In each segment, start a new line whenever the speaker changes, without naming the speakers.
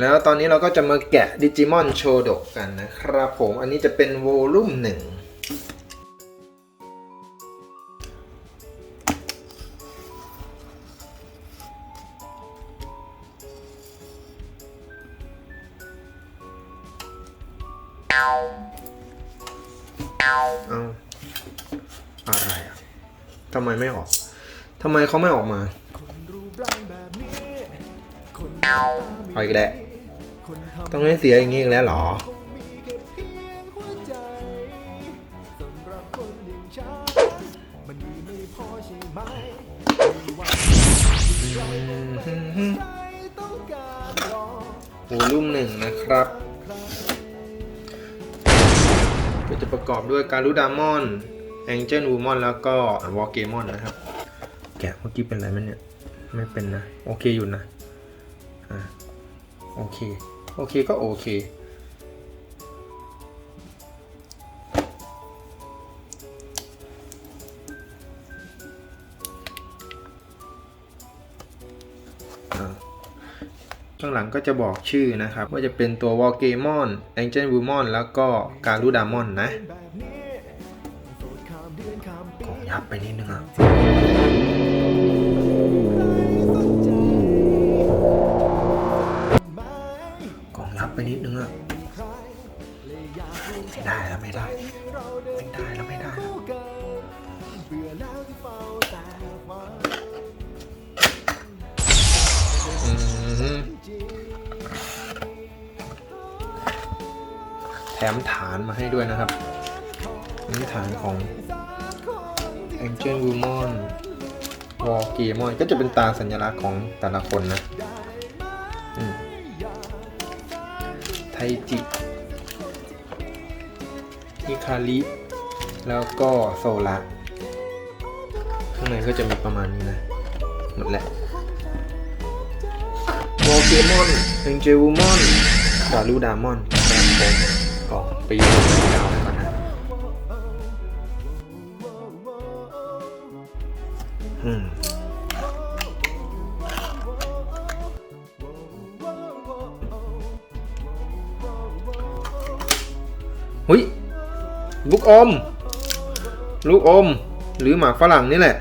แล้วตอนนี้เราก็จะมาแกะดิจิมอนโชดกกันนะครับผม อันนี้จะเป็นโวลุ่มหนึ่งเอาอะไรอะทำไมไม่ออกทำไมเขาไม่ออกมาเอาอีกแล้ว ต้องให้เสียอย่างนี้อีกแล้วเหรอโวลุ่มหนึ่งนะครับ ก็จะประกอบด้วยการูดามอนแองเจิลวูมอนแล้วก็วอลเกมอนนะครับ แกะเมื่อกี้เป็นอะไรไหมเนี่ย ไม่เป็นนะ โอเคอยู่นะ อ่า โอเค โอเคก็โอเคอ่าข้างหลังก็จะบอกชื่อนะครับ ว่าจะเป็นตัววอลเกมอนแองเจิลวูมอนแล้วก็การูดามอนนะกล่องยับไปนิดนึงอะ อะไม่ได้แล้วไม่ได้ ไม่ได้แล้วไม่ได้แล้วอืมแถมฐานมาให้ด้วยนะครับนี่ฐานของ Angel Woman w a r g a m o n ก็จะเป็นตาสัญลักษณ์ของแต่ละคนนะ จิฮิคาริ แล้วก็โซละข้างในก็จะมีประมาณนี้นะ หมดแหละวอลเกมอนเอ็งเจวูมอนกาลูดามอนแบมโบกล่องปีดาวให้ก่อ ลูกอม ลูกอม หรือหมากฝรั่งนี่แหละ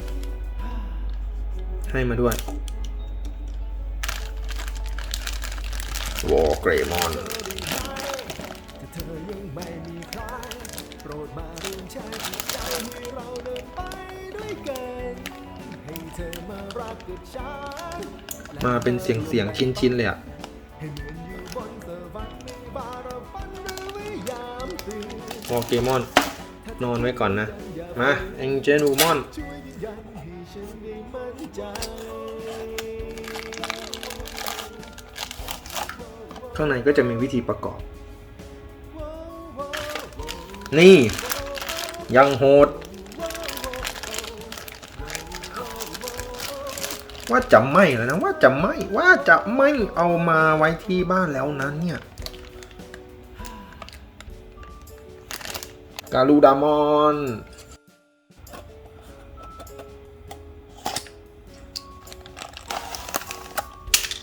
ให้มาด้วยวอลเกรมอนมาเป็นเสียงเสียงชิ้นชิ้นๆเลยอะวอลเกมอน นอนไว้ก่อนนะ มาเอ็งเจนูมอนข้างในก็จะมีวิธีประกอบ นี่ ยังโหด ว่าจะไม่แล้วนะ ว่าจะไม่ ว่าจะไม่เอามาไว้ที่บ้านแล้วนะเนี่ย การูดามอน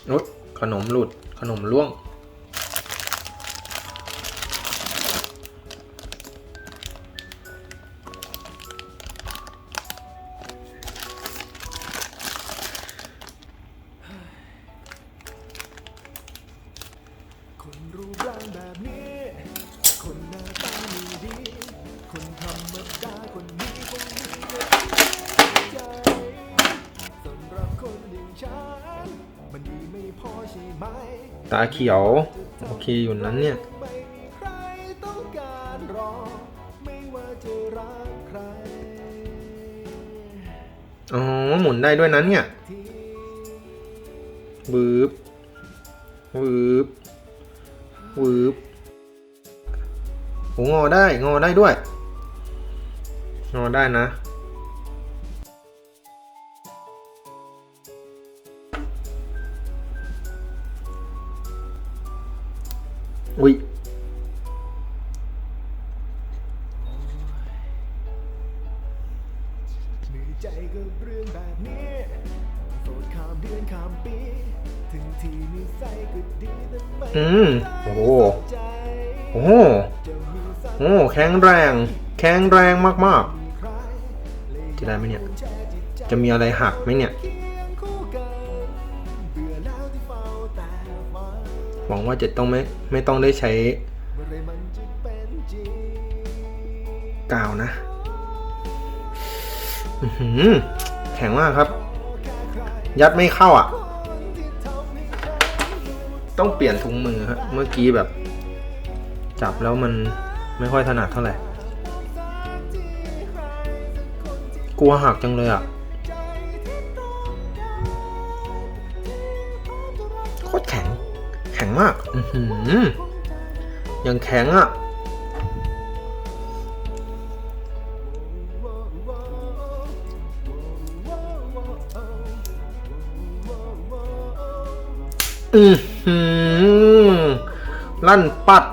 นุดขนมหลุด ขนมล่วง
ตา
เขียว โอเคอยู่นั้นเนี่ย
อ๋อ
หมุนได้ด้วยนั้นเนี่ยวืบวืบวืบโหงอได้ งอได้ด้วย งอได้นะ อุ้ย
เหนื่อยใจกับเรื่องแบบนี้โสดข้ามเดือนข้ามปีเธถึงที่นิสัยก็ดีแต่ไม่
อืมโอ้โห
ใจ
โอ้โห
จะมีสัก
โอ้โหแข็งแรง แข็งแรงมาก
ใครเลย
ๆจะได้ไหมเนี่ย
แช่จิตใจ
จะมีอะไรหักไหมเนี่ย
เคีย
หวังว่าจะต้องไม่ไม่ต้องได้ใช้กาวนะแข็งมากครับ ยัดไม่เข้าอะ ต้องเปลี่ยนถุงมือฮะเมื่อกี้แบบ จับแล้วมันไม่ค่อยถนัดเท่าไหร่ กลัวหักจังเลยอะ ยังแข็งอะ อือหือ ลั่นปัด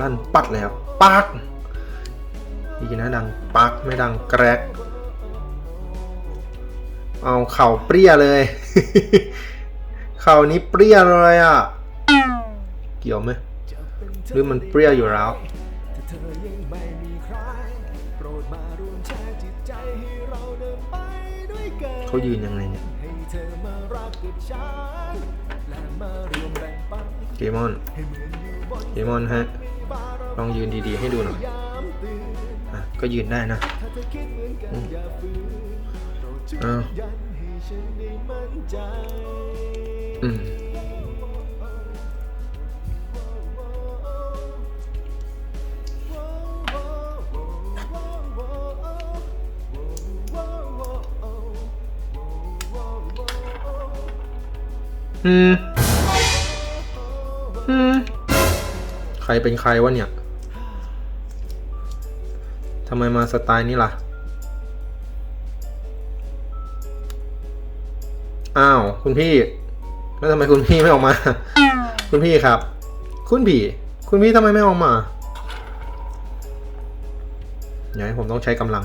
ลั่นปัดเลยครับปักดีนะดังปักไม่ดังแกรก เอาเข่าเปรี้ยเลย เข่านี้เปรี้ยเลยอะ เกี่ยวไหมหรือมันเปรี้ยอยู่แล้ว
เขา
ยืนยังไงเนี่ย
เกมารวมแบ่งปัน
กมอน
เหมือนอยู่บน
เกมอนฮะ ลองยืนดีๆให้ดูหน่อย อะ ก็ยืนได้นะ
อ้าว
อื
ม
อืมอืมใครเป็นใครวะเนี่ย ทำไมมาสไตล์นี้ล่ะ อ้าว คุณพี่ แล้วทำไมคุณพี่ไม่ออกมา คุณพี่ครับ คุณพี่ คุณพี่ทำไมไม่ออกมาอย่าให้ผมต้องใช้กำลัง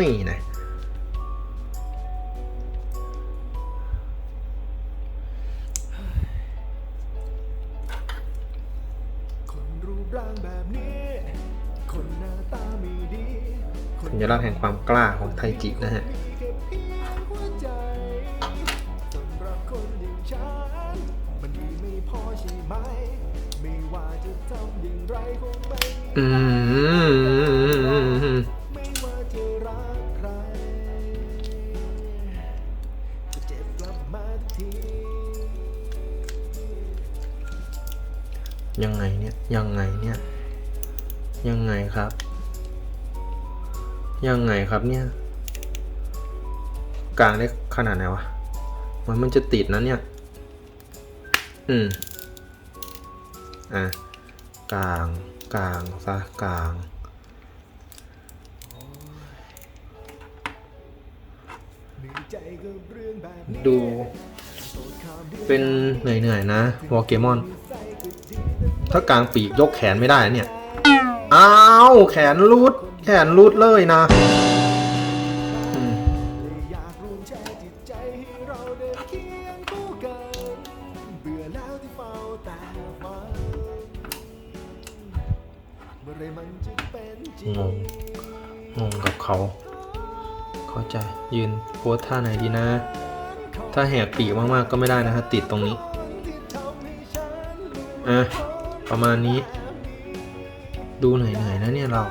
นี่นะ
คนรูปร่างแบบนี้คนหน้าตาไม่ดีคน
สัญลักษณ์แห่งความกล้าของไทจินะฮะ
ยังไงเนี่
ย ยังไงเนี่ย ยังไงครับ ยังไงครับเนี่ย กลางได้ขนาดไหนวะมันมันจะติดนะเนี่ย อืม อะ กลาง กลางซะกลาง
เหนื่อยกับเรื่อง
ดู
เป็
นเหนื่อยๆนะวอลเกมอน ถ้ากลางปีกยกแขนไม่ได้เนี่ย อ้าว แขนรูด แขนรูดเลยนะ สท่าไหนดีนะ ถ้าแหกปีกมากๆก็ไม่ได้นะฮะติดตรงนี้อะประมาณนี้ ดูเหนื่อยๆนะเนี่ยเรา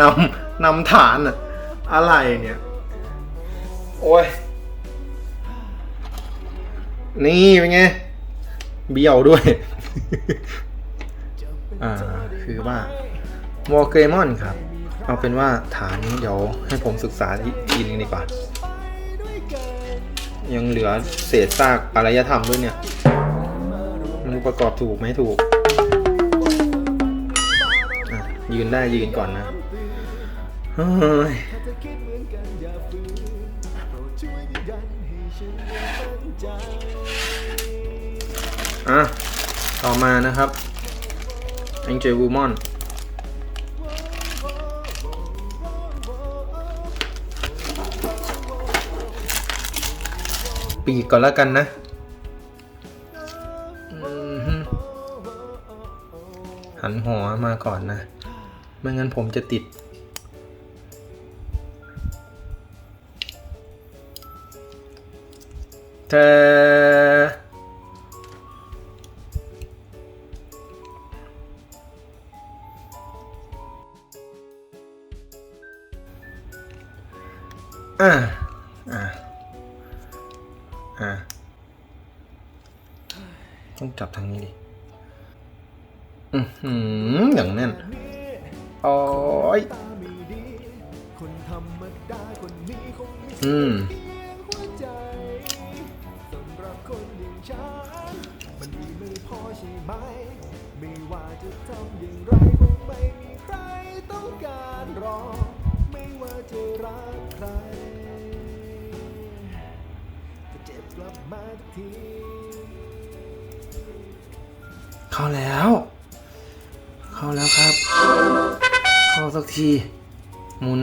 นำ
นำฐานอะอะไรเนี่ย โอ้ย นี่เป็นไง เบี้ยวด้วย อ่า คือว่า วอลเกมอนครับ เอาเป็นว่าฐานนี้เดี๋ยวให้ผมศึกษาอีกทีนึงดีกว่า ยังเหลือเศษซากอารยธรรมด้วยเนี่ย มันประกอบถูกไหมถูกอะ ยืนได้ยืนก่อนนะเฮ้ย
อะ ต่อมานะครับแองเจ
ลวูมอนปีกก่อนแล้วกันนะหันหัวมาก่อนนะ ไม่งั้นผมจะติดเธ
ช่ไหม ไม่ว่าจะทำอย่างไรคงไม่มีใครต้องการรอ ไม่ว่าจะรักใครก็เจ็บกลับมาที
เข้าแล้ว เข้าแล้วครับ เข้าสักที หมุน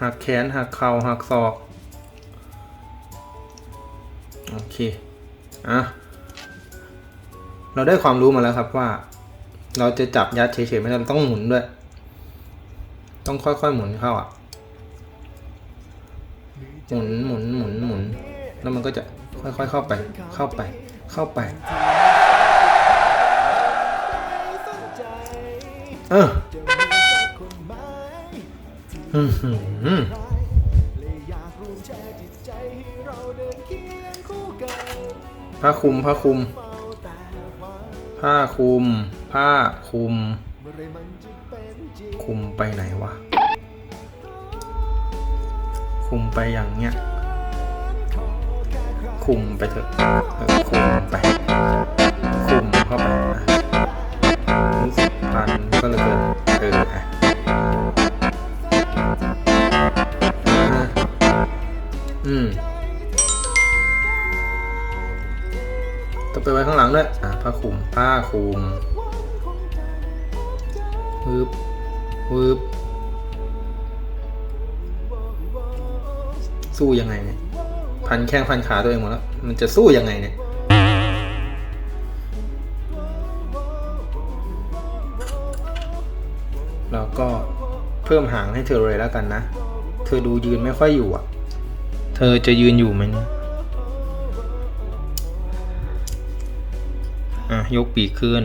หักแขน หักเข่าหักศอก โอเค อะ เราได้ความรู้มาแล้วครับว่า เราจะจับยัดเฉยๆไม่ได้เราต้องหมุนด้วย ต้องค่อยๆหมุนเข้าอะหมุนหมุนหมุนหมุนแล้วมันก็จะค่อยๆเข้าไป เข้าไป เข้าไป เออ
จะคนไหม
อือหือ
เลยอยากร่วมแชร์จิตใจให้เราเดินเคียงคู่กัน
ผ้าคลุม ผ้าคลุม ผ้าคลุม คลุม
ไป
ไหนวะ คลุมไปอย่างเนี้ย
ค
ลุมไปเถอะเออคลุมไป คลุมเข้าไปนะรู้สึกพันก็เลย ผ้าคุมผ้าคลุมวืบวืบสู้ยังไงเนี่ย พันแข้งพันขาตัวเองหมดแล้ว มันจะสู้ยังไงเนี่ย แล้วก็เพิ่มหางให้เธอเลยแล้วกันนะ เธอดูยืนไม่ค่อยอยู่อะ เธอจะยืนอยู่ไหมเนี่ย อะยกปีกขึ้น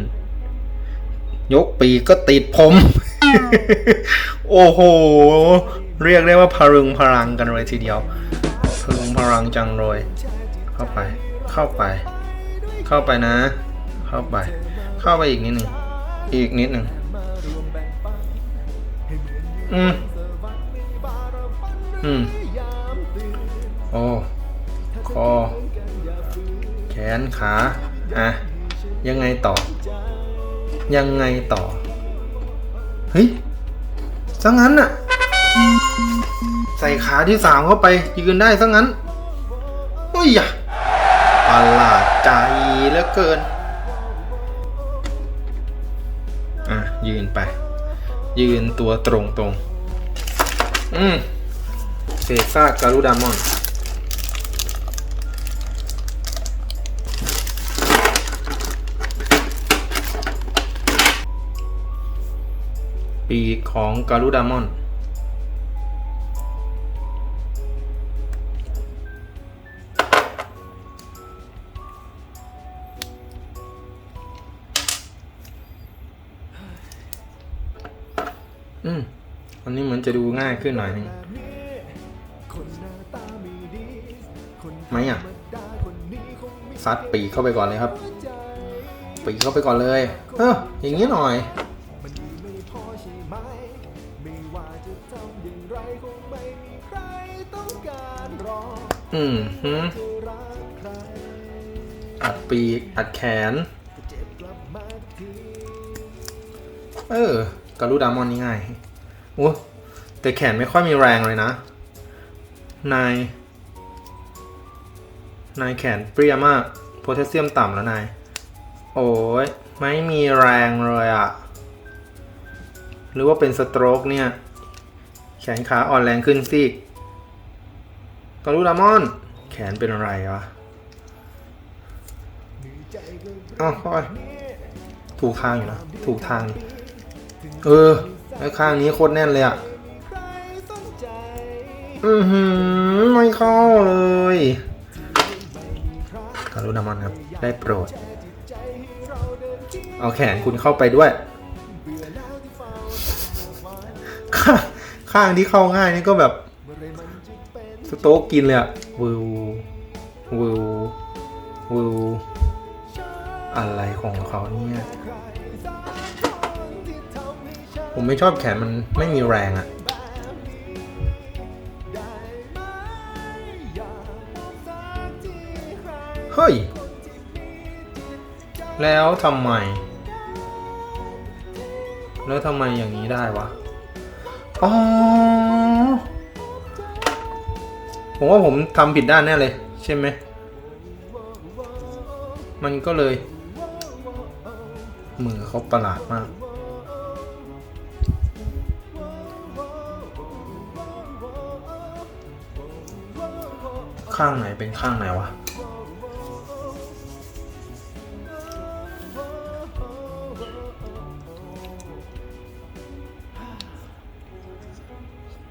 ยกปีกก็ติดผม โอ้โห เรียกได้ว่าพรุงพลังกันเลยทีเดียวพลุงพลังจังเลยเข้าไป เข้าไป เข้าไปนะ เข้าไป เข้าไปอีกนิดหนึ่งอีกนิดหนึ่งอืมอืมโอ้คอแขนขา อะ ยังไงต่อ ยังไงต่อ เฮ้ยซะงั้นน่ะ ใส่ขาที่สามเข้าไปยืนได้ซะงั้นโอ้ยอะประหลาดใจเหลือเกิน อะ ยืนไป ยืนตัวตรงตรงๆอืมเซซ่าการูดามอน ปีกของการูดามอน อืม อันนี้เหมือนจะดูง่ายขึ้นหน่อยนึง
ไห
มอะ ซัดปีกเข้าไปก่อนเลยครับ ปีกเข้าไปก่อนเลย เอออย่างนี้หน่อย
อืม
ฮึ
อั
ดปีกอัดแขน
เอ
อการูดามอนนี่ง่ายโอ้แต่แขนไม่ค่อยมีแรงเลยนะ นาย นายแขนเปรี้ยมาก โพแทสเซียมต่ำแล้วนาย โอ้ยไม่มีแรงเลยอะหรือว่าเป็นสโตรกเนี่ย แขนขาอ่อนแรงขึ้นสิการูดามอน แขนเป็นอะไรวะ
เหนื่อยใจกับ
อ้าวเข้าไปถูกทางอยู่นะ ถูกทาง เออแล้ข้างนี้โคตรแน่นเลยอะอือหือ ไม่เข้าเลยการุณามอนครับ ได้โปรด
เอา
แขนคุณเข้าไปด้วย ข้างข้างที่เข้าง่ายนี่ก็แบบ สโต๊กกินเลยอะวิววิววิวอะไรของเขาเนี่ยผมไม่ชอบแขนมันไม่มีแรงอะเฮ้ย แล้วทำไม แล้วทำไมอย่างนี้ได้วะ อ๋อ ผมว่าผมทำผิดด้านแน่เลย ใช่ไหม มันก็เลย มือเขาประหลาดมาก ข้างไหนเป็นข้างไหนวะ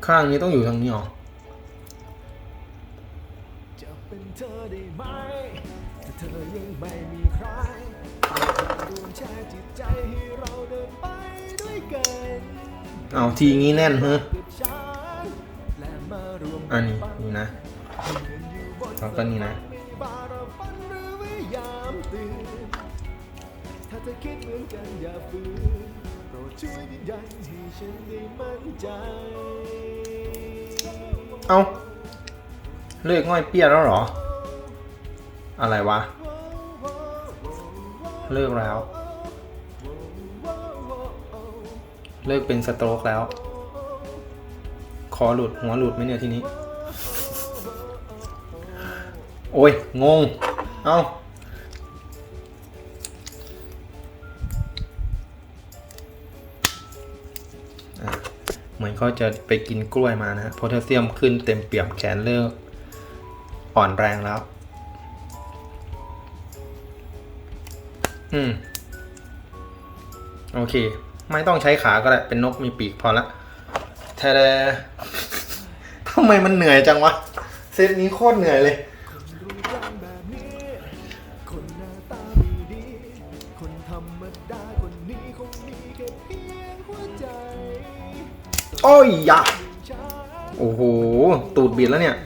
ข้างนี้ต้องอยู่ทางนี้หรอ
เธอยังไม่มีใครรวมแชร์จิตใจให้เราเดินไปด้วยกัน
เอาทีงี้แน่นเฮ้
กับฉันและมารวม
อันนี้นี่นะ
อยู่บน
แล้วก็นี่นะ
ไม่บาระฝันหรือพยายามตื่นถ้าเธอคิดเหมือนกันอย่าฝืนโปรดช่วยยืนยันให้ฉันได้มั่นใจ
เอาเลิกง่อยเปี้ยแล้วเหรอ อะไรวะ เลิกแล้ว เลิกเป็นสโตรกแล้ว คอหลุดหัวหลุดไหมเนี่ยทีนี้ โอ้ย งง เอาอะเหมือนเขาจะไปกินกล้วยมานะฮะโพแทสเซียมขึ้นเต็มเปี่ยมแขนเลิก อ่อนแรงแล้ว อืม โอเค ไม่ต้องใช้ขาก็ได้ เป็นนกมีปีกพอละแทเดทำไมมันเหนื่อยจังวะ เซตนี้โคตรเหนื่อยเลย
รูปร่างแบบนี้คนหน้าตาไม่ดีคนธรรมดาคนนี้คงมีแค่เพียงหัวใจ
โอ้ยยะโอ้โห ตูดบิดแล้วเนี่ย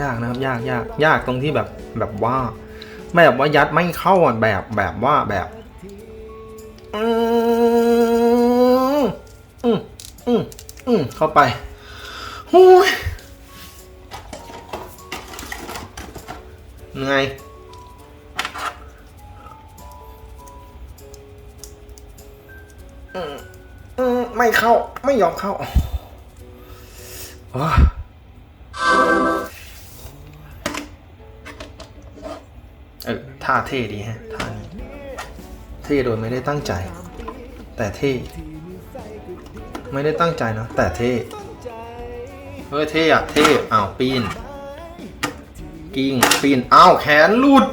ยาก
นะครับ ยากยากยากตรงที่แบบแบบว่า แบบว่ายัดไม่เข้าอะแบบแบบว่าแบบอืมอืมอืมอืมเข้าไปโอ้ยเหนื่อยอืมอืมไม่เข้าไม่ยอมเข้าโอ้ เออท่าเท่ดีฮะท่านี้เท่โดยไม่ได้ตั้งใจ แต่เท่ ไม่ได้ตั้งใจนะแต่เท่เฮ้ยเท่อะเท่อ้าวปีน กิ้งปีนอ้าวแขนหลุด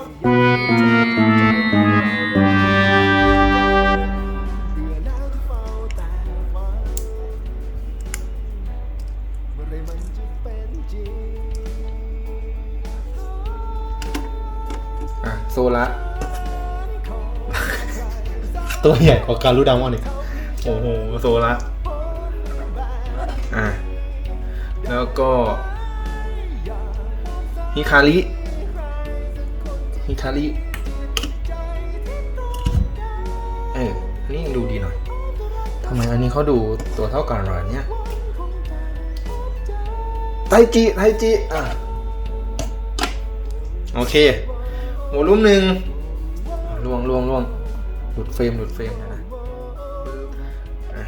ตั
วใหญ่กว่าการูดามอนอีกโอ้โหโซละอะแล้วก็ฮิคาริฮิคารินนี้ยังดูดีหน่อยทำไมอันนี้เขาดูตัวเท่ากันหรอเนี่ยไทจิไทจิอะโอเควอลุ่มหนึ่งลวงลวงลวง หลุดเฟรมหลุดเฟรมนะนะ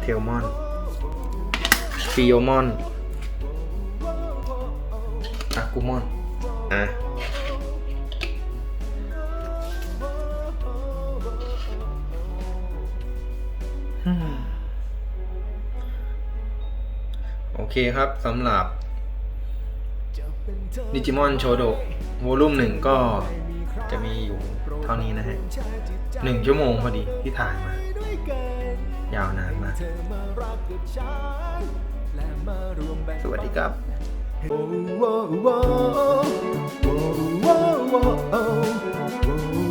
เทลมอนฟิโอมอนอากูมอนอะโอเคครับสำหรับดิจิมอนโชโดวอลุ่มหนึ่งก็จะมีอยู่ เท่านี้นะฮะหนึ่งชั่วโมงพอดีที่ถ่ายมา ยาวนานมากสวัสดีครับ
โอ้โอ้โอ้โ